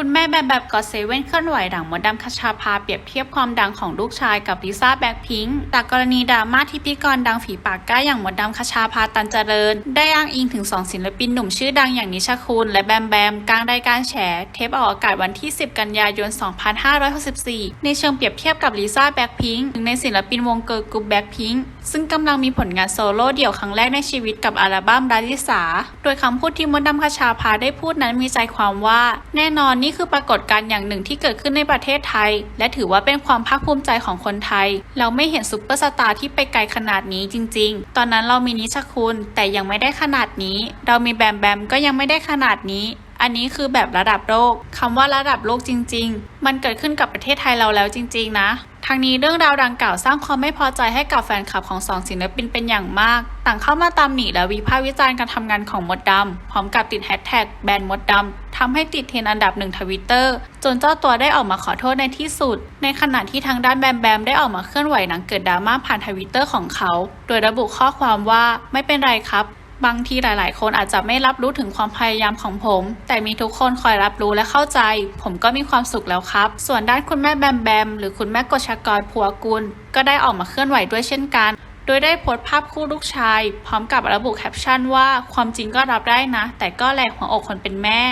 คุณแม่แบบแบบก็เซเว่นเคลื่อนไหวหลังมดดำคชาพาเปรียบเทียบความดังของลูกชายกับลิซ่าแบ็คพิงค์จากกรณีดราม่าที่พิธีกรดังฝีปากกล้าอย่างมดดำคชาพาตันเจริญ ได้อ้างอิงถึงสองศิลปินหนุ่มชื่อดังอย่างนิชาคุณ และแบมแบมกลางรายการแฉ เทปออกอากาศวันที่ 10 กันยายน 2564 ในเชิงเปรียบเทียบกับลิซ่าแบ็คพิงค์หนึ่งในศิลปินวงเกิร์ลกรุ๊ปแบ็คพิงค์ ซึ่งกำลังมีผลงานโซโล่เดี่ยวครั้งแรกในชีวิตกับอัลบั้มดาริสา โดยคำพูดที่มดดำคชาพาได้พูดนั้นมีใจความว่า แน่นอนนี่คือปรากฏการณ์อย่างหนึ่งที่เกิดขึ้นในประเทศไทย และถือว่าเป็นความภาคภูมิใจของคนไทย เราไม่เห็นซุปเปอร์สตาร์ที่ไปไกลขนาดนี้จริง ๆ ตอนนั้นเรามีนิชคุณแต่ยังไม่ได้ขนาดนี้ เรามีแบมแบมก็ยังไม่ได้ขนาดนี้อันนี้คือแบบระดับโลกคำว่าระดับโลกจริง ๆ มันเกิดขึ้นกับประเทศไทยเราแล้วจริง ๆ นะ ทางนี้เรื่องราวดังกล่าวสร้างความไม่พอใจให้กับแฟนคลับของสองศิลปินเป็นอย่างมาก ต่างเข้ามาตามหนีและวิพากษ์วิจารณ์การทำงานของมดดำพร้อมกับติดแฮชแท็กแบนมดดำทำให้ติดเทรนด์อันดับหนึ่งทวิตเตอร์จนเจ้าตัวได้ออกมาขอโทษในที่สุด ในขณะที่ทางด้านแบมแบมได้ออกมาเคลื่อนไหวหลังเกิดดราม่าผ่านทวิตเตอร์ของเขา โดยระบุข้อความว่าไม่เป็นไรครับ บางทีหลาย ๆ คนอาจจะไม่รับรู้ถึงความพยายามของผม แต่มีทุกคนคอยรับรู้และเข้าใจ ผมก็มีความสุขแล้วครับ ส่วนด้านคุณแม่แบมแบม หรือคุณแม่กชกรพัวกุล ก็ได้ออกมาเคลื่อนไหวด้วยเช่นกัน โดยได้โพสต์ภาพคู่ลูกชาย พร้อมกับระบุแคปชั่นว่า ความจริงก็รับได้นะ แต่ก็แหลกหัวอกคนเป็นแม่